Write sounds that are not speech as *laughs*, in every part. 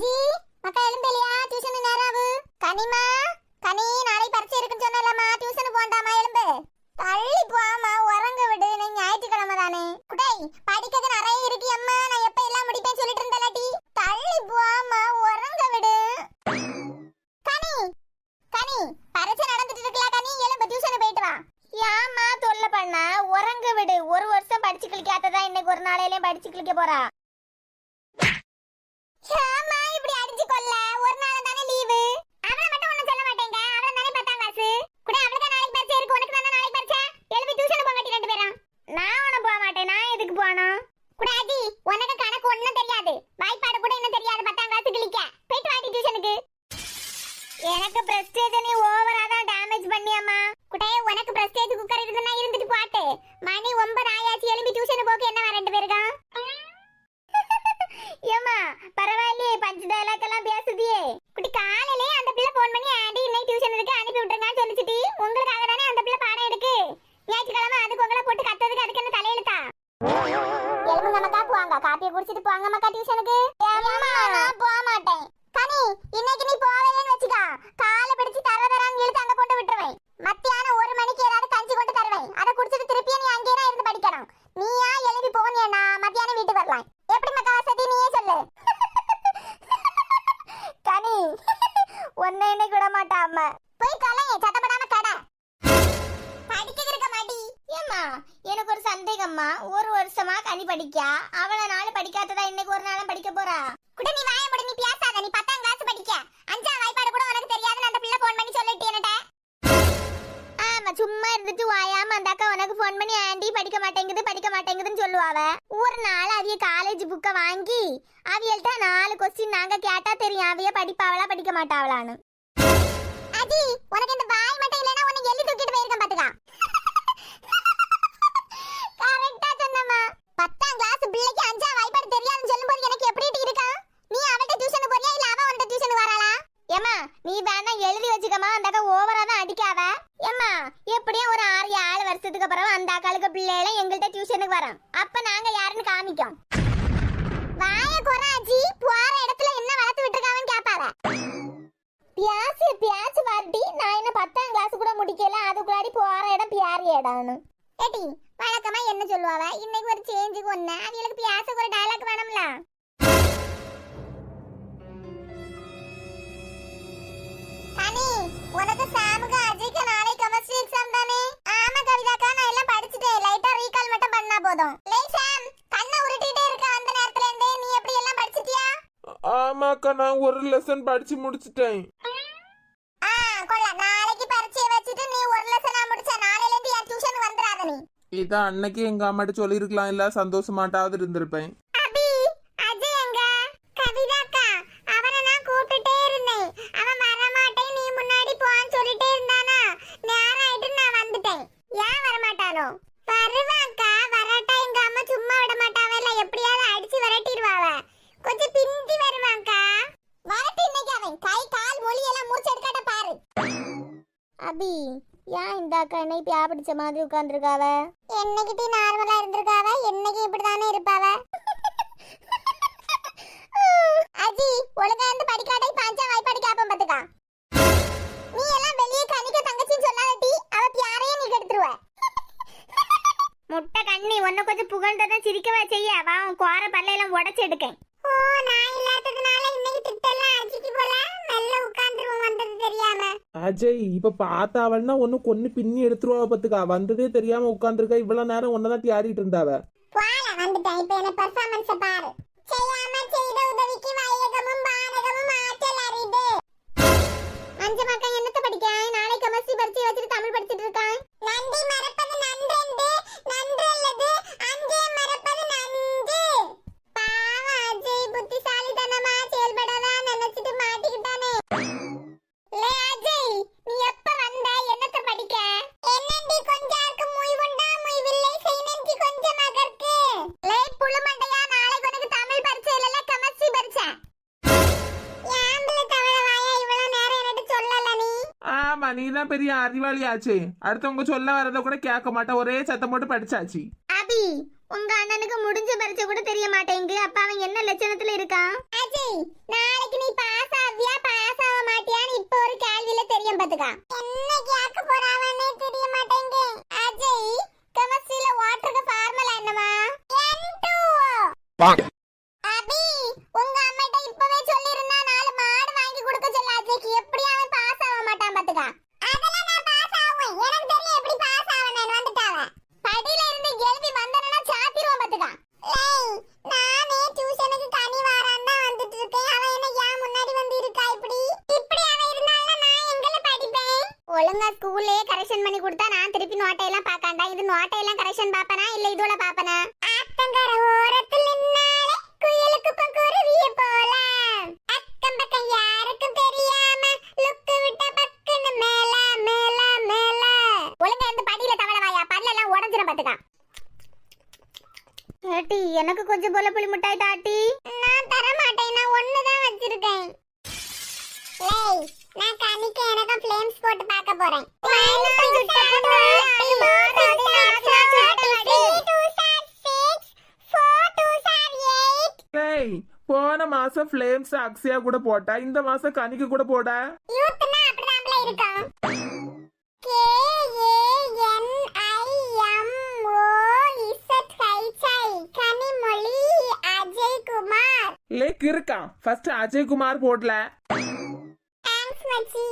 அஜி மக்கா எழும்பலையா tuition நேரம் கனிமா கனி நாளை பரீட்சை இருக்குன்னு சொன்னலம்மா டியூஷன் போண்டாமா எலும்பு தள்ளி போமா உறங்க விடு நீ ஞாயிற்றுக்கிழமை தானே குடை படிக்கிறது நிறைய இருக்கு அம்மா நான் எப்ப எல்லாம் முடிப்பேன் சொல்லிட்டு இருந்தலாட்டி தள்ளி போமா உறங்க விடு கனி கனி பரீட்சை நடந்துட்டு இருக்கல கனி எலும்பு டியூஷன் போயிட்டு வா ஏம்மா தொல்லை பண்ண உறங்க விடு ஒரு வருஷம் படிச்சு கிளிக்காததா இன்னைக்கு ஒரு நாளையிலயும் படிச்சு கிளிக்க போறா ஏம்மா இப்படி அடிச்சு கொல்ல ஒரு நாள் தானே லீவு அவள மட்டும் ஒண்ணும் சொல்ல மாட்டேங்க அவள தானே பத்தாம் கிளாஸ் கூட அவளுக்கு நாளைக்கு பரீட்சை இருக்கு உனக்கு தானே நாளைக்கு பரீட்சை எழுதி டியூஷன் போங்க ரெண்டு பேரும் நான் உன போக மாட்டேன் நான் எதுக்கு போகணும் கூட அஜி உனக்கு கணக்கு ஒண்ணும் தெரியாது வாய்ப்பாடு கூட என்ன தெரியாது பத்தாம் கிளாஸ் கிளிக்க போயிட்டு வாடி டியூஷனுக்கு எனக்கு பிரஸ்டேஜ் நீ ஓவரா தான் டேமேஜ் பண்ணியாமா குட்டே உனக்கு பிரஸ்டேஜ் குக்கர் இருக்குன்னா இருந்துட்டு பாட்டு மணி ஒன்பது ஆயாச்சு எழும்பி டியூஷன் போக்கு என்ன ரெண்டு பேருக்கா ஏமா பரவாயில்லையே பஞ்சு டயலாக் எல்லாம் பேசுதியே குட்டி காலையிலே அந்த பிள்ளை ஃபோன் பண்ணி ஆண்டி இன்னைக்கு டியூஷன் இருக்கு அனுப்பி விட்டுருங்கன்னு சொல்லிச்சுட்டி உங்களுக்காக தானே அந்த பிள்ளை பாடம் எடுக்கு ஞாயிற்றுக்கிழமை அதுக்கு உங்களை போட்டு கத்ததுக்கு அதுக்கு என்ன தலையெழுத்தா எலும்புங்க மக்கா போவாங்க காப்பியை குடிச்சிட்டு போவாங்க மக்கா டியூஷனுக்கு நான் போக மாட்டேன் கனி இன்னைக்கு நீ போவேன்னு வச்சுக்கா காலை பிடிச்சு தர தரான்னு இழுத்து அங்க கொண்டு விட்டுருவேன் மத்தியானம் ஒரு மணிக்கு ஏதாவது கஞ்சி கொண்டு தருவேன் அதை குடிச்சிட்டு திருப்பியும் நீ அங்கேயே இருந்து படிக்கணும் நீயா எழுதி போனியண்ணா மத்தியானம் வீட்டுக்கு வரலாம் எப்படி மக்கா வசதி நீயே சொல்லு கனி ஒன்ன இன்னைக்கு விட மாட்டா அம்மா போய் கலைய சத்தப்படாம கடை படிக்க இருக்க மாட்டி ஏம்மா எனக்கு ஒரு சந்தேகம்மா ஒரு வருஷமா கனி படிக்கா அவள நாள் படிக்காததா இன்னைக்கு ஒரு நாளும் படிக்க போறா? கூட நீ வாய முடி நீ பேசாத நீ பத்தாம் கிளாஸ் படிக்க. அஞ்சாம் வாய்ப்பாடு கூட உனக்கு தெரியாதுன்னு அந்த பிள்ளை ஃபோன் பண்ணி சொல்லிட்டு என்னட்ட? ஆமா சும்மா இருந்துட்டு வாயாம அந்த அக்கா உனக்கு ஃபோன் பண்ணி ஆண்டி படிக்க மாட்டேங்குது படிக்க மாட்டேங்குதுன்னு சொல்லுவாவ ஒரு நாள் அவிய காலேஜ் புக்கை வாங்கி அவியல்ட்ட நாலு கொஸ்டின் நாங்க கேட்டா தெரியும் அவிய படிப்பாவளா படிக்க மாட்டாவளான்னு அஜி உனக்கு இந்த வாய் மட்டும் இல்லைன்னா உன்னை எள்ளி தூக்கிட்டு போயிருக்கேன் பாத்துக்கா. *laughs* கரெக்டா சொன்னம்மா. பத்தாம் கிளாஸ் பிள்ளைக்கு அஞ்சா வாய்ப்பாடு தெரியாதுன்னு சொல்லும்போது எனக்கு எப்படி இருக்கா? நீ அவள்கிட்ட டியூஷன் போறியா இல்ல அவ உன்கிட்ட டியூஷன் வராளா? ஏமா நீ வேணா எழுதி வச்சுக்கமா அந்த அக்கா ஓவரா தான் அடிக்காவ. ஏமா எப்படியும் ஒரு ஆறு ஏழு வருஷத்துக்கு அப்புறம் அந்த அக்காளுக்கு பிள்ளைகளை எங்கள்கிட்ட டியூஷனுக்கு வரோம் அப்ப நாங்க யாருன்னு காமிக்கோம். வாய குறாஜி போற இடத்துல என்ன வளர்த்து விட்டுருக்காவன்னு கேப்பாவ. பியாசி பியாசு வாட்டி நான் என்ன பத்தாம் கிளாஸ் கூட முடிக்கல. அதுக்குள்ளாடி போற இடம் பியாரி இடம்னு ஏட்டி சொல்லுவாவ? இன்னைக்கு ஒரு சேஞ்சுக்கு ஒண்ணு. அவங்களுக்கு பியாசுக்கு ஒரு டயலாக் வேணும்ல? கனி உனக்கு சாமுக்கு அஜய்க்கு நாளை கெமிஸ்ட்ரி எக்ஸாம் தானே? ஆமா கவிதாக்கா நான் எல்லாம் படிச்சுட்டேன். லைட்டா ரீகால் மட்டும் பண்ணா போதும். லே சாம் கண்ணை உருட்டிட்டே இருக்க அந்த நேரத்துல இருந்தே நீ எப்படி எல்லாம் படிச்சிட்டியா? ஆமாக்கா நான் ஒரு லெசன் படிச்சு முடிச்சிட்டேன். ஆ கொள்ள நாளைக்கு பரீட்சையை வச்சுட்டு நீ ஒரு லெசனா முடிச்ச நாளையில இருந்து என் டியூஷன் வந்துடாத நீ. இதான் அன்னைக்கு எங்க அம்மாட்ட சொல்லியிருக்கலாம் இல்ல சந்தோஷமாட்டாவது இருந்திருப்பேன் அபி அஜய் எங்க கவிதாக்கா அவனை நான் கூப்பிட்டுட்டே இருந்தேன் அவன் வரமாட்டேன் நீ முன்னாடி போன்னு சொல்லிட்டே இருந்தானா நேரம் ஆயிட்டு நான் வந்துட்டேன் ஏன் வரமாட்டானோ வருவாக்கா வராட்டா எங்க அம்மா சும்மா விட மாட்டாவல்ல எப்படியாவது அடிச்சு விரட்டிடுவாவ கொஞ்சம் பிந்தி வருவாக்கா வரட்டு இன்னைக்கு அவன் கை கால் மொழி எல்லாம் மூச்சு எடுக்காட்ட பாரு அபி ஏன் இந்த அக்கா என்னை பியா பிடிச்ச மாதிரி உட்கார்ந்துருக்காவ என்னைக்கிட்டே நார்மலா இருந்திருக்காவ? என்னைக்கு இப்படிதானே இருப்பாவ? அஜி ஒழுங்கா இருந்து படிக்காட்டை பாஞ்சா வாய்ப்பாடு கேப்பம் பாத்துக்கா. நீ எல்லாம் வெளியே கணிக்க தங்கச்சின்னு சொல்லாதட்டி அவ பியாரையே நீ கெடுத்துருவ. முட்டை கண்ணி ஒன்ன கொஞ்சம் புகழ்ந்ததான் சிரிக்கவா செய்ய? வா உன் குவார பல்லையெல்லாம் உடைச்சு எடுக்கேன். ஓ நான் இல்லாததுனால இன்னைக்கு திட்டெல்லாம் அடிச்சிட்டு போல? மெல்ல உட்கார்ந்துருவோம் வந்தது தெரியாம. அஜய் இப்ப பார்த்தாவல்னா ஒண்ணு கொன்னு பின்னி எடுத்துருவா பத்துக்கா வந்ததே தெரியாம உட்காந்துருக்கா இவ்வளவு நேரம் ஒன்னதான் தேடிட்டு இருந்தாவ. போல வந்துட்டேன் இப்ப என்ன பெர்ஃபார்மன்ஸ் பாரு. செய்யாம செய்த உதவிக்கு வையகமும் பானகமும் ஆற்றல் அறிது அஞ்சு மக்கள் என்னத்த படிக்க நாளை கெமிஸ்ட்ரி பரிச்சை வச்சுட்டு தமிழ் படிச்சிட்டு இருக்கான் நன்றி மறப்பது பெரிய அறிவாளி ஆச்சு அடுத்தவங்க சொல்ல வரத கூட கேட்க மாட்டேன். ஒரே சத்தம் போட்டு படிச்சாச்சு. அபி உங்க அண்ணனுக்கு முடிஞ்ச பரிச்சை கூட தெரிய மாட்டேங்குது. அப்ப அவன் என்ன லட்சணத்துல இருக்கான்? அஜய் நாளைக்கு நீ பாஸ் ஆவியா? பாஸ் ஆக மாட்டியான்னு இப்ப ஒரு கேள்வியில தெரியும் பாத்துக்கா. என்ன கேட்க போறாவனே தெரிய மாட்டேங்க அஜய் கெமிஸ்ட்ரியில வாட்டருக்கு ஃபார்முலா என்னமா எனக்கு ஃப்ளேம்ஸ் போட்டு பார்க்க போறேன். போன மாசம் ஃப்ளேம்ஸ் அக்ஸியா கூட போட்டா. இந்த மாசம் கனிக்கு கூட போட. யூத்னா அப்படிதான்ல இருக்கும். K A N I M O Z H I Kanimozhi Ajay Kumar lakh இருக்கான் ஃபர்ஸ்ட் போடல. தேங்க்ஸ் மச்சி.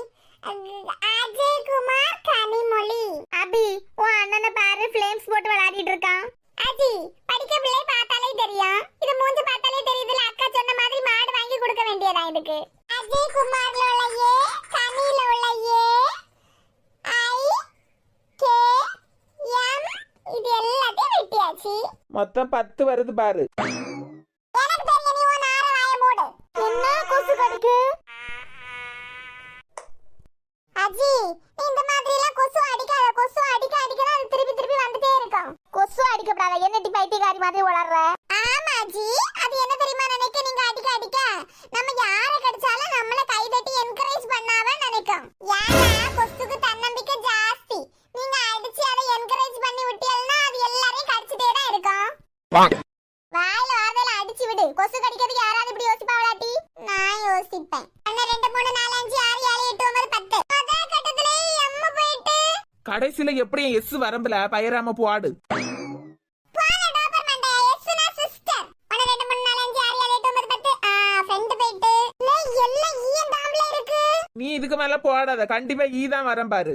அஜய் குமார் கனிமொழி. அபி உன் அண்ணனை பாரு ஃப்ளேம்ஸ் போட்டு விளையாடிட்டு இருக்கான். அஜி படிக்க பிள்ளை பார்த்தாலே தெரியும். இது மூஞ்சி பார்த்தாலே தெரியுதுல அக்கா சொன்ன மாதிரி மாடு வாங்கி கொடுக்க வேண்டியதா இதுக்கு? அஜய் குமார்ல உள்ள ஏ கனில உள்ள ஏ ஐ கே எம் இது எல்லாத்தையும் வெட்டியாச்சு. மொத்தம் பத்து வருது பாரு. எனக்கு தெரியும் நீ உன் ஆற வாய மூடு. என்ன கொசு கடிக்கு? அஜி நீ இந்த மாதிரி எல்லாம் கொசு அடிக்காத கொசு அடிக்க அடிக்க தான் அது திருப்பி திருப்பி வந்துட்டே இருக்கும். கொசு அடிக்கப்படாத என்ன டி பைத்தியக்காரி மாதிரி உளர்ற? ஆமா அஜி அது என்ன தெரியுமா நினைக்க? நீங்க அடிக்க அடிக்க. நம்ம யாரை கடிச்சாலும் நம்மள கை தட்டி என்கரேஜ் பண்ணாவ நினைக்கும். ஏன்னா கொசுக்கு தன்னம்பிக்கை ஜாஸ்தி. நீங்க அடிச்சு அதை என்கரேஜ் பண்ணி விட்டீங்கன்னா அது எல்லாரையும் கடிச்சிட்டே தான் இருக்கும். வாயில வார்த்தையில அடிச்சு விடு. கொசு கடிக்கிறதுக்கு யாராவது இப்படி யோசிப்பாவளாட்டி நான் யோசிப்பேன். ஒன்னு ரெண்டு மூணு நாலு அஞ்சு ஆறு ஏழு எட்டு ஒன்பது பத்து. முதல் கட்டத்திலே அம்மா போயிட்டு. கடைசியில எப்படியும் எஸ் வரம்புல? பயிராம போடு. இருக்கு. நீ இதுக்கு மேல போடாத. கண்டிப்பா ஈ தான் வரேன் பாரு.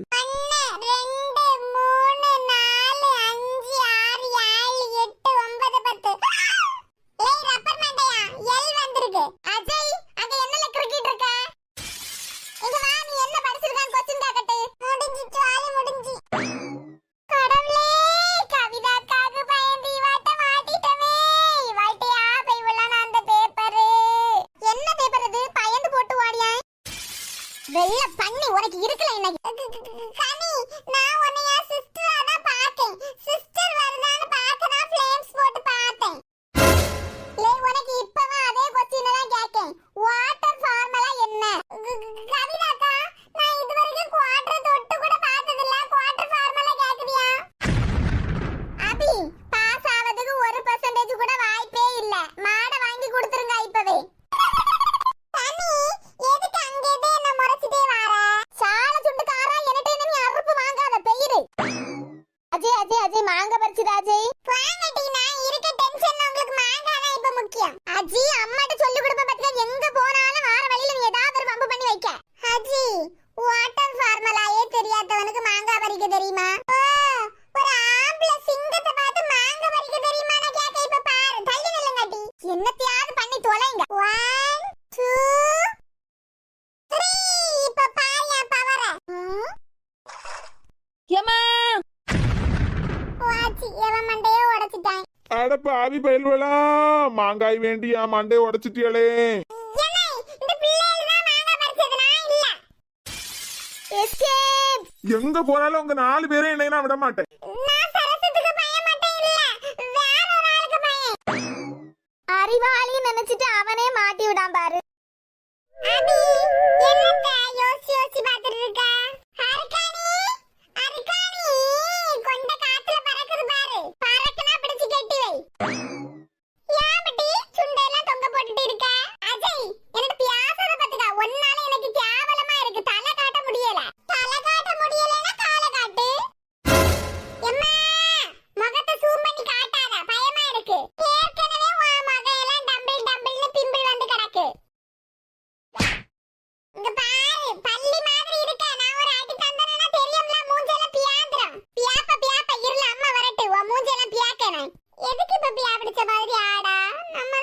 நான் இல்ல. எஸ்கேப் எங்க போனாலும் உங்க நாலு பேரும் என்னை நான் விட மாட்டேன். எதுக்கு பப்பி அப்படிச்ச மாதிரி? ஆடா நம்ம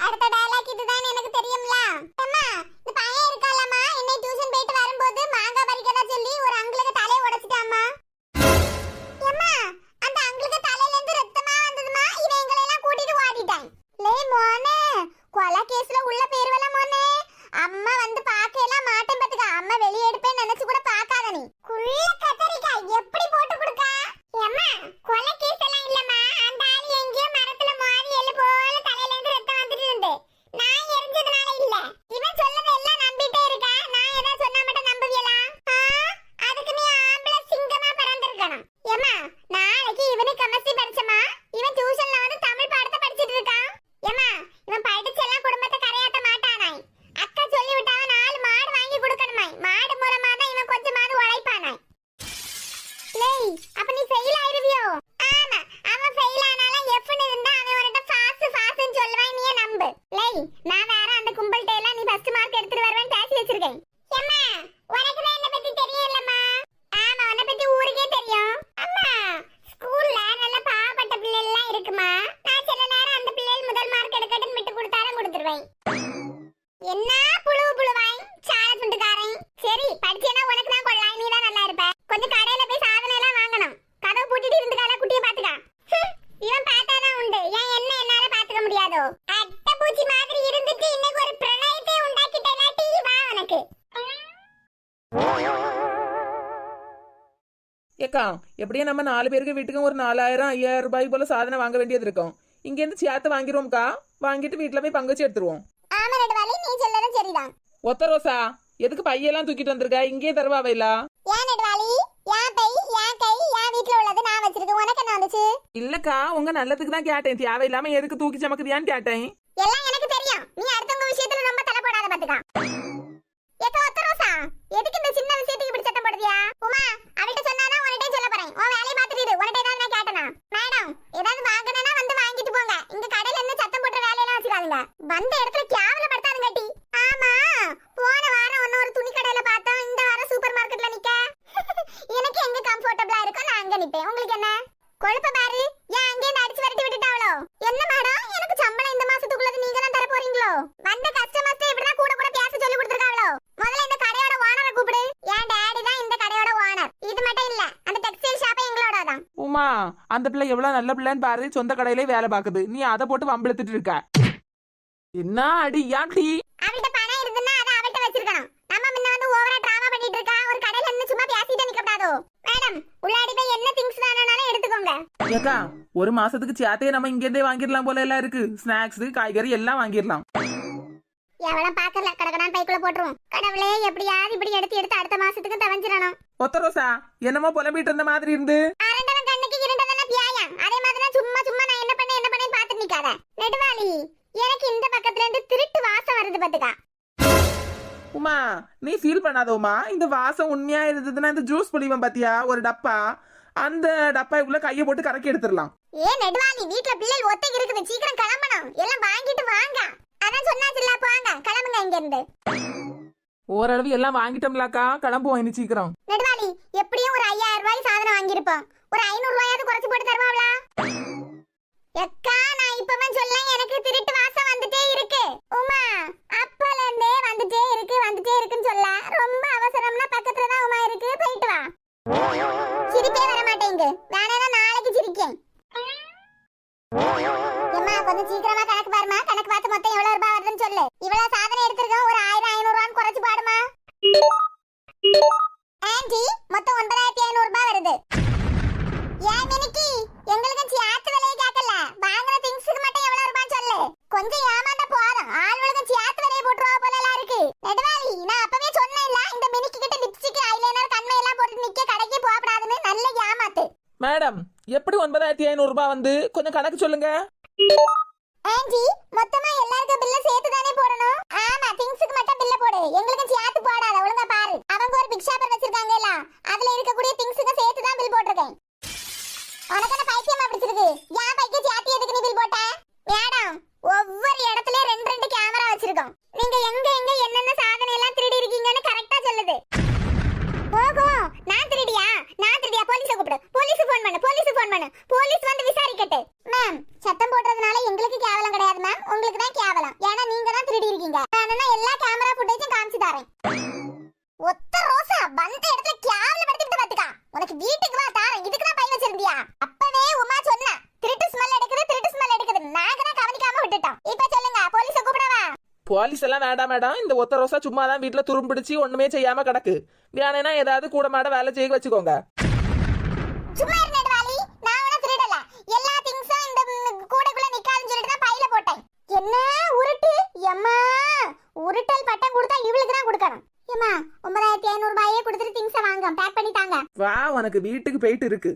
அடுத்த டயலாக் இதுதான் எப்படியும் நம்ம நாலு பேருக்கு வீட்டுக்கும் ஒரு நாலாயிரம் ஐயாயிரம் ரூபாய் போல சாதனை வாங்க வேண்டியது இருக்கும். இங்கேருந்து சேர்த்து வாங்கிடுவோம்க்கா வாங்கிட்டு வீட்டில் போய் பங்கு வச்சு எடுத்துருவோம். ஆமா நடுவாளி நீ சொல்லதும் சரிதான். ஒத்த ரோசா எதுக்கு பையெல்லாம் தூக்கிட்டு வந்திருக்க? இங்கே தருவாவைலா ஏன் நடுவாளி ஏன் பை ஏன் கை ஏன் வீட்ல உள்ளது நான் வச்சிருக்கேன் உனக்கு என்ன வந்துச்சு? இல்லக்கா உங்க நல்லதுக்கு தான் கேட்டேன். தேவையில்லாம எதுக்கு தூக்கி சமக்குதியான்னு கேட்டேன். எல்லாம் எனக்கு தெரியும். நீ அடுத்தவங்க விஷயத்துல ரொம்ப தலை போடாத பாத்துக்கா. ஏக்கா ஒத்த ரோசா எதுக்கு இந்த சின்ன விஷயத்துக்கு இப்படி சத்தம் போடுவியா? உமா அவள்கிட்ட சொன்னாதான் உன்கிட்ட சொல்ல உன் வேலையை பார்த்துட்டு இரு. உன்கிட்ட ஏதாவது நான் கேட்டனா? மேடம் ஏதாவது வாங்கணும்னா வந்து வாங்கிட்டு போங்க. இங்க கடையில என்ன சத்தம் போட்டு வேலையெல்லாம் வச்சுக்காதீங்க. வந்த இடத்துல கேவல படுத்தாதுங்க டி. ஆமா போன வாரம் ஒன்னு ஒரு துணி கடையில பார்த்தோம். இந்த வாரம் சூப்பர் மார்க்கெட்ல நிக்க. *laughs* எனக்கு எங்க கம்ஃபர்டபிளா இருக்கோ நான் அங்க நிப்பேன். உங்களுக்கு என்ன? கொழுப்ப பாரு. ஏன் அங்கே அடிச்சு விரட்டி விட்டுட்டாவளோ என்ன மேடம்? எனக்கு சம்பளம் இந்த மாசத்துக்குள்ளது நீங்க தான் தர போறீங்களோ வந்த கஸ்டமர்ஸ் இப்படிதான் கூட கூட பேச சொல்லி கொடுத்துருக்காவளோ முதல்ல இந்த கடையோட ஓனரை கூப்பிடு என் டாடி தான் இந்த கடையோட ஓனர் இது மட்டும் இல்ல அந்த டெக்ஸ்டைல் ஷாப்பே எங்களோட உமா அந்த பிள்ளை எவ்வளவு நல்ல பிள்ளைன்னு பாரு சொந்த கடையிலே வேலை பார்க்குது. நீ அதை போட்டு வம்பிழுத்துட்டு இருக்க. என்ன அடி ஏன் டீ அவள்கிட்ட பணம் இருந்துன்னா அதை அவள்கிட்ட வச்சிருக்கணும். நம்ம முன்ன வந்து ஓவரா டிராமா பண்ணிட்டு இருக்கா? ஒரு கடையில இருந்து சும்மா பேசிட்டு நிக்க கூடாதோ? மேடம் உள்ளாடி போய் என்ன திங்ஸ் வேணும்னாலும் எடுத்துக்கோங்க. ஏக்கா ஒரு மாசத்துக்கு சேர்த்தே நம்ம இங்கேருந்தே வாங்கிடலாம் போல எல்லாம் இருக்கு. ஸ்நாக்ஸ் காய்கறி எல்லாம் வாங்கிடலாம். எவ்வளவு பாக்கல கடகடான் பைக்குள்ள போட்டுருவோம். கடவுளே எப்படியாவது இப்படி எடுத்து எடுத்து அடுத்த மாசத்துக்கு தவஞ்சிடணும். ஒத்த ரோசா என்னமோ புலம்பிட்டு இருந்த மாதிரி இருந்து அரண்டவன் கண்ணுக்கு இருண்டதெல்லாம் பியாயம் அதே மாதிரி தான் சும்மா சும்மா நான் என்ன பண்ண என்ன நிக்காத நெடுவாளி எனக்கு இந்த பக்கத்துல இருந்து திருட்டு வாசம் வருது பாத்துக்கா உமா நீ ஃபீல் பண்ணாத உமா. இந்த வாசம் உண்மையா இருந்ததுன்னா இந்த ஜூஸ் புளிவன் பாத்தியா? ஒரு டப்பா. அந்த டப்பாக்குள்ள கையை போட்டு கறக்கி எடுத்துடலாம். ஏ நெடுவாளி வீட்ல பிள்ளை ஒத்தைக்கு இருக்குது. சீக்கிரம் கிளம்பணும். எல்லாம் வாங்கிட்டு வாங்க. அதான் சொன்னாச்சுல்ல போங்க கிளம்புங்க இங்க இருந்து ஓரளவு எல்லாம் வாங்கிட்டோம்லாக்கா. கிளம்புவோம் இனி சீக்கிரம். நெடுவாளி எப்படியும் ஒரு ஐயாயிரம் ரூபாய் சாதனம் வாங்கியிருப்போம். ஒரு ஐநூறு ரூபாயாவது குறைச்சு போட்டு தருவாங்களா எக்கா நான் இப்பவே சொல்ல எனக்கு திருட்டு வாசம் வந்துட்டே இருக்கு. உமா அப்பல இருந்தே வந்துட்டே இருக்கு வந்துட்டே இருக்குன்னு சொல்ல. ரொம்ப அவசரம்னா பக்கத்துல தான் உமா இருக்கு. போயிட்டு வா. சிரிப்பே வர மாட்டேங்க வேணா நாளைக்கு சிரிக்கேன். எம்மா கொஞ்சம் சீக்கிரமா கணக்கு பாருமா கணக்கு பார்த்து மொத்தம் எவ்வளவு ரூபாய் வருதுன்னு சொல்லு. இவ்வளவு சாதனை எடுத்திருக்கோம். ஒரு ஆயிரம் ஐநூறு ரூபான்னு குறைச்சு பாடுமா ஆன்ட்டி மொத்தம் ஒன்பதாயிரத்தி ஐநூறு ரூபாய் வருது. ஏன் மினிக்கி எங்களுக்கு சேர்த்து விலையை கேட்கல. வாங்குற திங்ஸுக்கு மட்டும் எவ்வளவு ரூபாய் சொல்லு. கொஞ்சம் ஏமாந்தா போதும். ஆளுகளுக்கு சேர்த்து விலையை போட்டுருவா போல எல்லாம் இருக்கு. நெடுவாளி நான் அப்பவே சொன்னேன்ல இந்த மினிக்கி கிட்ட லிப்ஸ்டிக் ஐலைனர் கண்மை எல்லாம் போட்டு நிக்க கடைக்கு போகக்கூடாதுன்னு நல்ல ஏமாத்து. மேடம் எப்படி ஒன்பதாயிரத்தி ஐநூறு ரூபாய் வந்து? கொஞ்சம் கணக்கு சொல்லுங்க. ஆன்ட்டி மொத்தமா எல்லாருக்கும் பில்ல சேர்த்து தானே போடணும்? ஆமா திங்ஸுக்கு மட்டும் பில்ல போடு. எங்களுக்கு போலீஸ எல்லாம் வேண்டாம் மேடம் இந்த ஒத்த ரோசா சும்மா தான் வீட்டுல துரும்பிடிச்சு ஒண்ணுமே செய்யாம கிடக்கு. வேணும்னா ஏதாவது கூட மாட வேலை செய்ய வச்சுக்கோங்க. என்ன உருட்டு? எம்மா உருட்டல் பட்டம் கொடுத்தா இவளுக்கு தான் கொடுக்கணும். ஏம்மா ஒன்பதாயிரத்தி ஐநூறு ரூபாயே கொடுத்துட்டு திங்ஸை வாங்க பேக் பண்ணி தாங்க. வா உனக்கு வீட்டுக்கு போயிட்டு இருக்கு.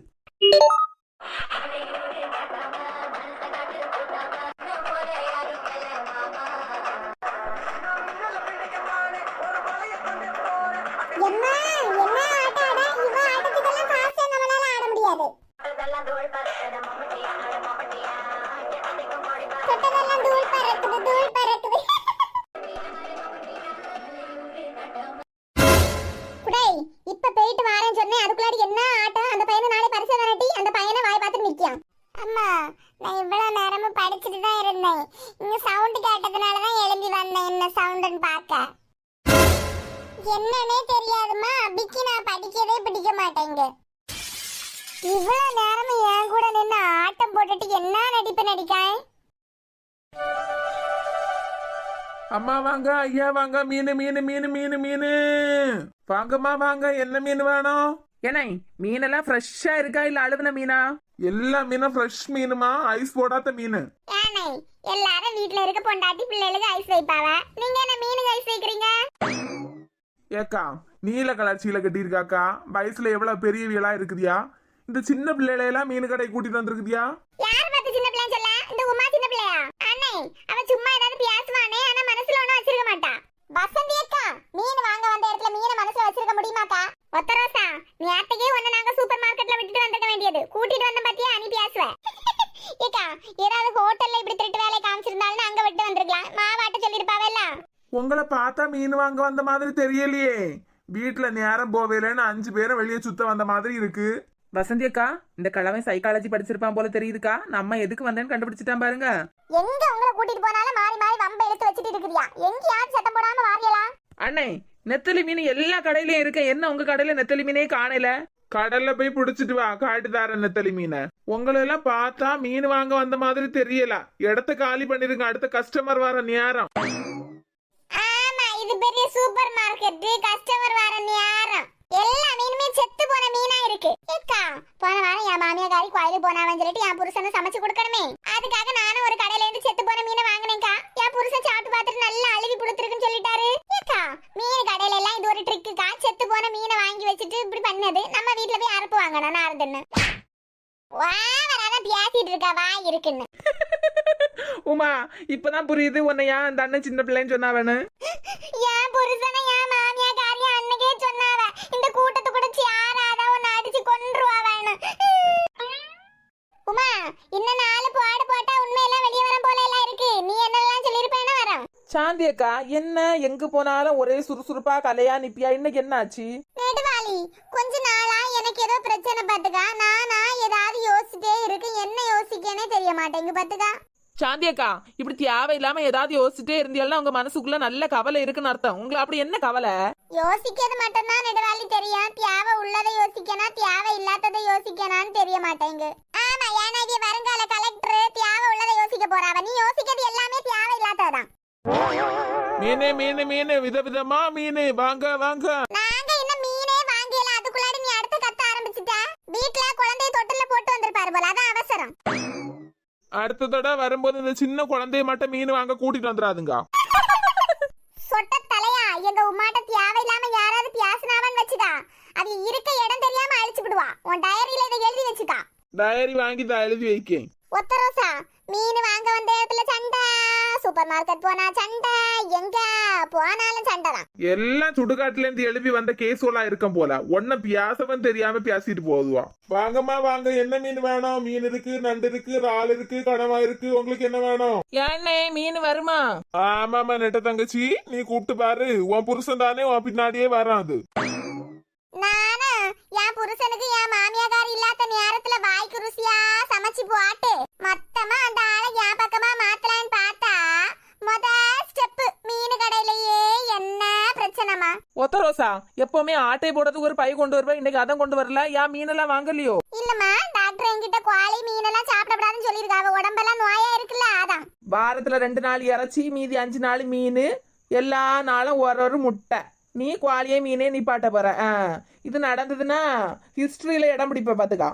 அம்மா வாங்க ஐயா வாங்க மீன் மீன் மீன் மீன் மீன். வாங்கம்மா வாங்க என்ன மீன் வேணும்? ஏனை மீனெல்லாம் ஃப்ரெஷ்ஷா இருக்கா இல்ல அழுகுன மீனா? எல்லா மீனும் ஃப்ரெஷ் மீனுமா? ஐஸ் போடாத மீன். ஏனை எல்லாரும் வீட்ல இருக்க பொண்டாட்டி பிள்ளைகளுக்கு ஐஸ் வைப்பாவ. நீங்க என்ன மீனுக்கு ஐஸ் வைக்கிறீங்க? ஏக்கா நீல கலர் சீலை கட்டியிருக்காக்கா. வயசுல எவ்வளவு பெரிய வீலா இருக்குதியா? இந்த சின்ன பிள்ளைகளை எல்லாம் மீன் கடை கூட்டிட்டு வந்திருக்குதியா? யார் பார்த்து சின்ன பிள்ளைன்னு சொல்ல? இந்த உமா சின்ன பிள்ளையா? அண்ணே அவன் சும்மா ஏதாவது பேசுவானே ஆனா மனசுல ஒண்ணும் வச்சிருக்க மாட்டான் வசந்தி அக்கா மீன் வாங்க வந்த இடத்துல மீனை மனசுல வச்சிருக்க முடியுமாக்கா? ஒத்த ரோசா நீ அத்தைக்கே ஒன்னு நாங்க சூப்பர் மார்க்கெட்ல விட்டுட்டு வந்திருக்க வேண்டியது. கூட்டிட்டு வந்த பத்தியா அனுப்பி பேசுவ. *laughs* ஏக்கா ஏதாவது ஹோட்டல்ல இப்படி திருட்டு வேலை காமிச்சிருந்தாலும் அங்க விட்டு வந்திருக்கலாம். மாவாட்ட சொல்லிருப்பாவல்ல உங்களை பார்த்தா மீன் வாங்க வந்த மாதிரி தெரியலையே. வீட்டுல நேரம் போவேலன்னு அஞ்சு பேரும் வெளியே சுத்த வந்த மாதிரி இருக்கு. வசந்தி அக்கா இந்த கிழவன் சைக்காலஜி படிச்சிருப்பான் போல தெரியுதுக்கா. நம்ம எதுக்கு வந்தேன்னு கண்டுபிடிச்சிட்டான் பாருங்க. எங்க உங்களை கூட்டிட்டு போனாலும் மாறி மாறி வம்ப இழுத்து வச்சிட்டு இருக்கிறியா? எங்கேயாவது சத்தம் போடாம வாரியலா? அண்ணே நெத்தலி மீன் எல்லா கடையிலயும் இருக்கு. என்ன உங்க கடையில நெத்தலி மீனே காணல? கடல்ல போய் பிடிச்சிட்டு வா காட்டுதார நெத்தலி மீனை. உங்களை எல்லாம் பார்த்தா மீன் வாங்க வந்த மாதிரி தெரியல. இடத்த காலி பண்ணிருங்க அடுத்த கஸ்டமர் வர நேரம். ஆமா இது பெரிய சூப்பர் மார்க்கெட் கஸ்டமர் வர நேரம். செத்து போன மீனா இருக்கு. ஏக்கா போன வாரம் என் மாமியாரி கோயிலுக்கு போனாவன் சொல்லிட்டு என் புருஷனை சமைச்சு கொடுக்கணுமே. அதுக்காக நானும் ஒரு கடையில இருந்து செத்து போன மீனை வாங்கினேன்க்கா. என் புருஷன் சாப்பிட்டு பார்த்துட்டு நல்லா அழுகி கொடுத்துருக்குன்னு சொல்லிட்டாரு. ஏக்கா மீன் கடையில எல்லாம் இது ஒரு ட்ரிக்குக்கா செத்து போன மீனை வாங்கி வச்சுட்டு இப்படி பண்ணது? நம்ம வீட்டுல போய் அறுப்பு வாங்கணும் நான் இருந்துன்னு வா வராத பேசிட்டு இருக்கா வா இருக்குன்னு. உமா இப்பதான் புரியுது உன்னை ஏன் அந்த அண்ணன் சின்ன பிள்ளைன்னு சொன்னாவனு என் புருஷனை என் மாமியா காரியா அன்னைக்கே சொன்னாவ. இந்த கூட்டத்தை கூட யாராத உன்னை அடிச்சு உமா இன்னும் நாலு பாடு போட்டா உண்மையெல்லாம் வெளியே வரும் போல எல்லாம் இருக்கு. நீ என்னெல்லாம் வரோம் சாந்தி அக்கா என்ன எங்க போனாலும் ஒரே சுறுசுறுப்பா கலையா நிப்பியா? இன்னைக்கு என்ன ஆச்சு நெடுவாளி கொஞ்ச நாளா எனக்கு ஏதோ பிரச்சனை பாத்துக்கா நானா ஏதாவது யோசிச்சிட்டே இருக்கு என்ன யோசிக்கனே தெரிய மாட்டேங்க பாத்துக்கா சாந்தி அக்கா இப்படி தேவையில்லாம ஏதாவது யோசிச்சுட்டே இருந்தியல்னா உங்க மனசுக்குள்ள நல்ல கவலை இருக்குன்னு அர்த்தம். உங்களுக்கு அப்படி என்ன கவலை? யோசிக்கிறது மட்டும்தான் நெடுவாளி தெரியும். தேவை உள்ளதை யோசிக்கணும் தேவை இல்லாததை யோசிக்கணும்னு தெரிய மாட்டேங்கு ஆமா ஏன்னா வருங்கால கலெக்டர் தேவை உள்ளதை யோசிக்க போறாவ நீ யோசிக்கிறது எல்லாமே தேவை இல்லாததான் மீனே மீன் மீன் விதவிதமா மீன் வாங்க வாங்க. நாங்க இன்னும் மீனே வாங்கியல? அதுக்குள்ளாடி நீ அடுத்து கத்த ஆரம்பிச்சுட்ட? வீட்ல குழந்தைய தொட்டில போட்டு வந்திருப்பாரு போல. அதான் அவசரம். அடுத்த தடவை வரும்போது இந்த சின்ன குழந்தைய மட்டும் மீன் வாங்க கூட்டிட்டு வந்துடாதுங்க. சொட்ட தலையா? எங்க உமாட்ட தேவையில்லாம யாராவது பேசினாவன்னு வச்சுதா அது இருக்க இடம் தெரியாம அழிச்சு விடுவா உன் டயரியில இதை எழுதி வச்சுக்கா. டயரி வாங்கி தான் எழுதி வைக்கேன். ஒத்த ரோசா மீன் வாங்க வந்த இடத்துல சண்டை. சூப்பர் மார்க்கெட் போனா சண்டை. எங்க போனாலும் சண்டை தான். எல்லாம் சுடுகாட்டுல இருந்து எழுதி வந்த கேஸுலாம் இருக்கும் போல. ஒன்ன பியாசவன் தெரியாம பேசிட்டு போதுவா வாங்கம்மா வாங்க. என்ன மீன் வேணும்? மீன் இருக்கு நண்டு இருக்கு இறால் இருக்கு கனவா இருக்கு. உங்களுக்கு என்ன வேணும்? ஏண்ணே மீன் வருமா? ஆமாமா நெட்ட தங்கச்சி. நீ கூப்பிட்டு பாரு. உன் புருஷன் தானே உன் பின்னாடியே வராது. நானு? என் புருஷனுக்கு என் மாமியாக்கார் இல்லாத நேரத்துல வாய்க்கு ருசியா சமைச்சு போட்டு. மொத்தமா அந்த ஆளை என் பக்கமா மாத்தலான்னு பார்த்தா முத ஸ்டெப் மீன் கடையிலேயே என்ன பிரச்சனை மாமா ஒத்த ரோசா எப்பவுமே ஆட்டை போடுறதுக்கு ஒரு பை கொண்டு வருவா இன்னைக்கு அதான் கொண்டு வரல ஏன் மீனெல்லாம் வாங்கலையோ? இல்லம்மா டாக்டர் என்கிட்ட கோழி மீனெல்லாம் சாப்பிடக்கூடாதுன்னு சொல்லியிருக்காங்க உடம்பெல்லாம் நோயா இருக்குல்ல அதான். வாரத்துல ரெண்டு நாள் இறைச்சி மீதி அஞ்சு நாள் மீன் எல்லா நாளும் ஒரு ஒரு முட்டை. நீ குவாலியே மீனே நிப்பாட்ட போற. ஆ. இது நடந்ததுன்னா ஹிஸ்டரியில இடம் பிடிப்ப பாத்துக்கா.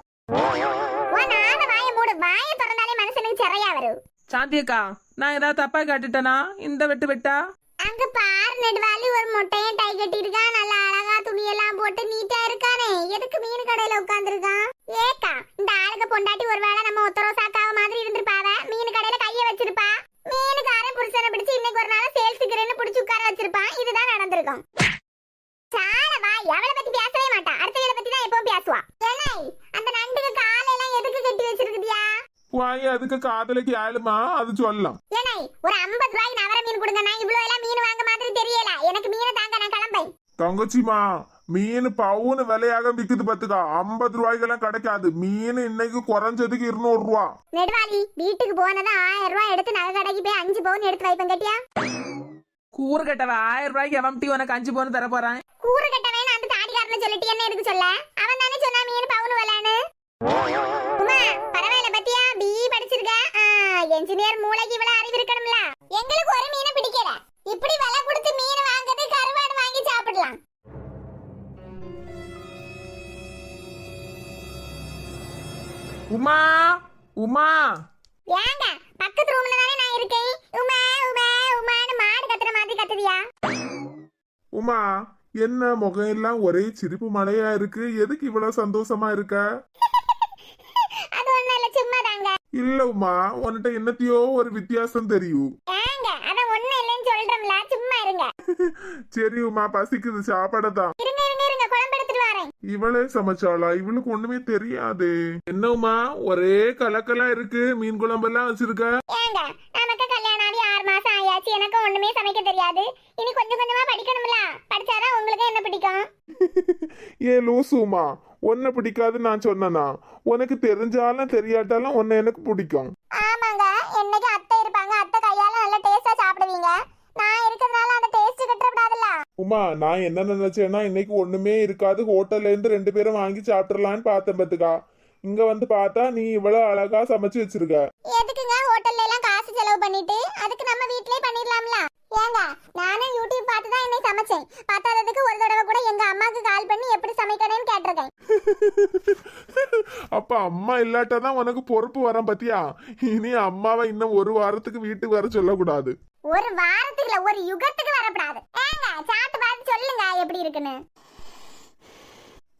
வாயை திறந்தாலே மனுஷனுக்கு சிறையா வரும். சாந்தியக்கா நான் ஏதாவது தப்பா காட்டிட்டேனா? இந்த வெட்டு வெட்டா? அங்க பாரு நெடுவாலி ஒரு முட்டையும் டை கட்டியிருக்கான். நல்லா அழகா துணியெல்லாம் போட்டு நீட்டா இருக்கானே. எதுக்கு மீன் கடையில உட்கார்ந்திருக்கான்? ஏக்கா இந்த ஆளுக்கு பொண்டாட்டி ஒருவேளை நம்ம ஒத்தரோ சாக்காவ மாதிரி இருந்திருப்பாவ? மீன் கடையில கைய வச்சிருப்பா? மீனுக்காரன் புருஷனை பிடிச்சு இன்னைக்கு ஒரு நாள் சேல்ஸுக்குறேன்னு பிடிச்சு உட்கார வச்சிருப்பான் இதுதான் நடந்திருக்கும். சால வா எவளை பத்தி பேசவே மாட்டா. அடுத்தவளை பத்தி தான் எப்பவும் பேசுவா. ஏலே அந்த நண்டுக்கு எதுக்கு கட்டி வச்சிருக்குதியா வாய் அதுக்கு காதலிக்கு ஆளுமா அது சொல்லலாம். ஏலே ஒரு 50 ரூபாய்க்கு நவர மீன் கொடுங்க நான் இவ்வளவு எல்லாம் மீன் வாங்க மாதிரி தெரியல. எனக்கு மீனை தாங்க நான் கிளம்பேன் தங்கச்சிமா மீன் பவுன் விலையாக விக்குது பாத்துக்கா ஐம்பது ரூபாய்க்கெல்லாம் கிடைக்காது. மீன் இன்னைக்கு குறைஞ்சதுக்கு இருநூறு ரூபா. நெடுவாளி வீட்டுக்கு போனதும் ஆயிரம் ரூபாய் எடுத்து நகை கடைக்கு போய் அஞ்சு பவுன் எடுத்து வைப்பேன் கேட்டியா? கூறு கட்டவ ஆயிரம் ரூபாய்க்கு எவம்டி உனக்கு அஞ்சு பவுன் தர போறேன். கூறு கட்டவேன்னு அந்த தாடிக்காரனை சொல்லிட்டு என்ன எதுக்கு சொல்ல? அவன் தானே சொன்னா மீன் பவுன் விலைன்னு. என்ஜினியர் மூளைக்கு இவ்வளவு அறிவு இருக்கணும்ல எங்களுக்கு ஒரு மீனை பிடிக்கல. இப்படி விலை கொடுத்து மீன் வாங்குறது கருவாடு வாங்கி சாப்பிடலாம். உமா உமா. ஏங்க பக்கத்து ரூம்ல தானே நான் இருக்கேன். உமா உமா உமான்னு மாடு கத்துற மாதிரி கத்துதியா? உமா என்ன முகம் எல்லாம் ஒரே சிரிப்பு மழையா இருக்கு? எதுக்கு இவ்வளவு சந்தோஷமா இருக்க? சும்மா தாங்க இல்ல உமா உன்கிட்ட என்னத்தையோ ஒரு வித்தியாசம் தெரியும். ஏங்க அதான் ஒண்ணும் இல்லைன்னு சொல்றோம்ல சும்மா இருங்க. *laughs* சரி உமா பசிக்குது சாப்பாடதான். இருங்க இருங்க இருங்க குழம்பு எடுத்துட்டு வரேன். இவளே சமைச்சாளா? இவளுக்கு ஒண்ணுமே தெரியாது. என்ன உமா ஒரே கலக்கலா இருக்கு மீன் குழம்பெல்லாம் வச்சிருக்க? ஏங்க நமக்கு கல்யாணம் ஆகி ஆறு மாசம் ஆயாச்சு எனக்கு ஒண்ணுமே சமைக்க தெரியாது. இனி கொஞ்சம் கொஞ்சமா படிக்கணும்ல படிச்சாதான் உங்களுக்கு என்ன பிடிக்கும்? *laughs* ஏ லூசுமா உன்னை பிடிக்காதுன்னு நான் சொன்னனா? உனக்கு தெரிஞ்சாலும் தெரியாட்டாலும் உன்னை எனக்கு பிடிக்கும். ஆமாங்க. என்னைக்கு அத்தை இருப்பாங்க அத்தை கையால நல்ல டேஸ்டா சாப்பிடுவீங்க. நான் இருக்கிறதுனால அந்த டேஸ்ட் கட்டுறப்படாதுல்ல. உமா நான் என்ன நினைச்சேன்னா இன்னைக்கு ஒண்ணுமே இருக்காது. ஹோட்டல்ல இருந்து ரெண்டு பேரும் வாங்கி சாப்பிட்டுறலான்னு பார்த்தேன் பத்துக்கா இங்க வந்து பார்த்தா நீ இவ்வளவு அழகா சமைச்சு வச்சிருக்க. எதுக்குங்க ஹோட்டல்ல எல்லாம் காசு செலவு பண்ணிட்டு? அதுக்கு நம்ம வீட்லயே பண்ணிடலாம்ல. ஏங்க நானும் யூடியூப் பார்த்து தான் இன்னைக்கு சமைச்சேன். பத்தாததுக்கு ஒரு தடவை கூட எங்க அம்மாக்கு கால் பண்ணி எப்படி சமைக்கணும்னு கேட்டிருக்கேன். அப்ப அம்மா இல்லாட்டாதான் உனக்கு பொறுப்பு வரும் பத்தியா? இனி அம்மாவை இன்னும் ஒரு வாரத்துக்கு வீட்டுக்கு வர சொல்லக்கூடாது. ஒரு வாரத்துக்கு இல்ல ஒரு யுகத்துக்கு வரப்படாது ஏங்க சாப்பிட்டு பார்த்து சொல்லுங்க எப்படி இருக்குன்னு.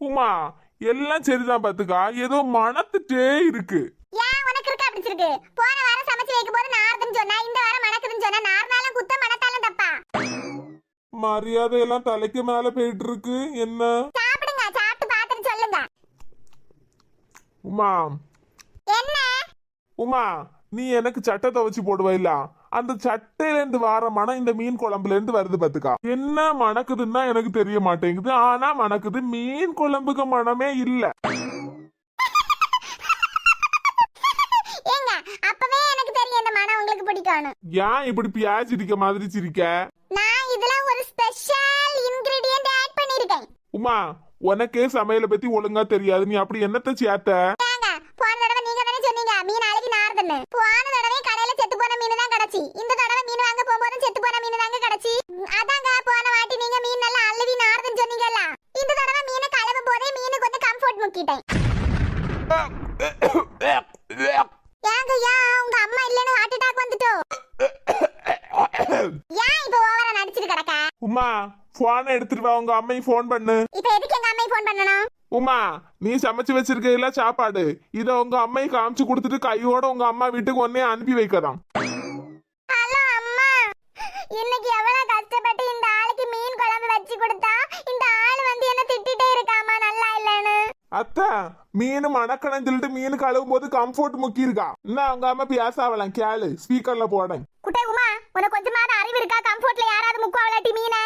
உமா எல்லாம் சரிதான் பாத்துக்கா. ஏதோ மணத்துட்டே இருக்கு. ஏன் உனக்கு இருக்கா பிடிச்சிருக்கு போன வாரம் சமைச்சு வைக்கும் போது நார்துன்னு சொன்னா இந்த வாரம் மணக்குதுன்னு சொன்னா நார்னாலும் குத்த மணத்தாலும் தப்பா மரியாதை எல்லாம் தலைக்கு மேல போயிட்டு இருக்கு என்ன? சாப்பிடுங்க சாப்பிட்டு பார்த்துட்டு சொல்லுங்க. உமா. என்ன? உமா நீ எனக்கு சட்டை துவைச்சு போடுவா அந்த சட்டையில இருந்து வர மனம் இந்த மீன் குழம்புல இருந்து வருது பாத்துக்கா. என்ன மணக்குதுன்னா எனக்கு தெரிய மாட்டேங்குது. ஆனா மணக்குது மீன் குழம்புக்கு மனமே இல்ல. ஏன் இப்படி பியாஜ் இருக்க மாதிரி சிரிக்க? ஒரு ஸ்பெஷல் இன்கிரிடியன்ட் ஆட் பண்ணிருக்கேன். உமா உனக்கே சமையலை பத்தி ஒழுங்கா தெரியாது. நீ அப்படி என்னத்த சேர்த்த? ஏங்க போன தடவை நீங்க தானே சொன்னீங்க மீன் அழுகி நார்துன்னு போன தடவை கடையில செத்து போன மீன் தான் கிடைச்சி. இந்த தடவை மீன் வாங்க போகும்போது செத்து போன மீன் தாங்க கிடைச்சி. அதாங்க போன வாட்டி நீங்க மீன் நல்லா அழுவி நார்துன்னு சொன்னீங்கல்ல. இந்த தடவை மீனை கழுவும் போதே மீனுக்கு வந்து கம்ஃபர்ட் முக்கிட்டேன். *coughs* ஏங்க ஏன் உங்க அம்மா இல்லைன்னு ஹார்ட் அட்டாக் வந்துட்டோ. ஏன் இப்ப ஓவரா நடிச்சிட்டு கிடக்க? உமா போனை எடுத்துட்டு வா உங்க அம்மையை ஃபோன் பண்ணு. இப்ப எதுக்கு எங்க அம்மை ஃபோன் பண்ணணும்? உமா நீ சமைச்சு வச்சிருக்கையில சாப்பாடு இத உங்க அம்மையை காமிச்சு கொடுத்துட்டு கையோட உங்க அம்மா வீட்டுக்கு ஒன்னே அனுப்பி வைக்கதான். ஹலோ அம்மா. இன்னைக்கு எவ்வளவு கஷ்டப்பட்டு இந்த ஆளுக்கு மீன் குழம்பு வச்சு கொடுத்தா இந்த ஆளு வந்து என்ன திட்டிட்டே இருக்காமா? அத்தை மீன் மணக்கணும் சொல்லிட்டு மீன் கழுவும் போது கம்ஃபர்ட் முக்கியிருக்கா? என்ன அவங்க அம்மா பேசாவலாம் கேளு. ஸ்பீக்கர்ல போடேன் குட்டை உமா உனக்கு கொஞ்சமாவது அறிவு இருக்கா கம்ஃபர்ட்ல யாராவது முக்காவலாட்டி மீனை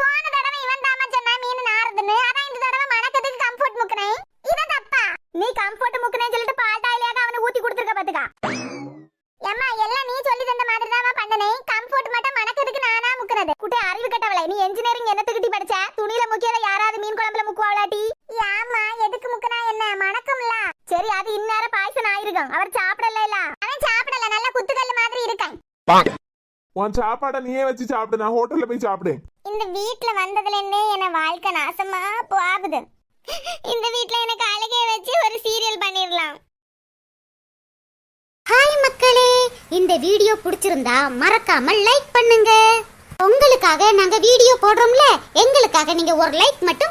போன தடவை இவன் தாமா சொன்னா மீன் நாறுதுன்னு அதான் இந்த தடவை மணக்கத்துக்கு கம்ஃபர்ட் முக்குனேன் இது தப்பா நீ கம்ஃபர்ட் முக்குனேன்னு சொல்லிட்டு பால் டாயிலியாக அவனை ஊத்தி கொடுத்துருக்க பாத்துக்கா ஏம்மா எல்லாம் நீ சொல்லி தந்த மாதிரி தான் பண்ணனே கம்ஃபர்ட் மட்டும் மணக்கிறதுக்கு நானா முக்குனது குட்டை அறிவு கட்டவளை நீ என்ஜினியரிங் என்னத்துக்கிட்டி உன் சாப்பாடை நீயே வச்சு சாப்பிடு நான் ஹோட்டல்ல போய் சாப்பிடு இந்த வீட்ல வந்ததுல இருந்தே என் வாழ்க்கை நாசமா போகுது. இந்த வீட்ல எனக்கு அழகே வச்சு ஒரு சீரியல் பண்ணிடலாம். ஹாய் மக்களே இந்த வீடியோ பிடிச்சிருந்தா மறக்காம லைக் பண்ணுங்க. உங்களுக்காக நாங்க வீடியோ போடுறோம்ல எங்களுக்காக நீங்க ஒரு லைக் மட்டும்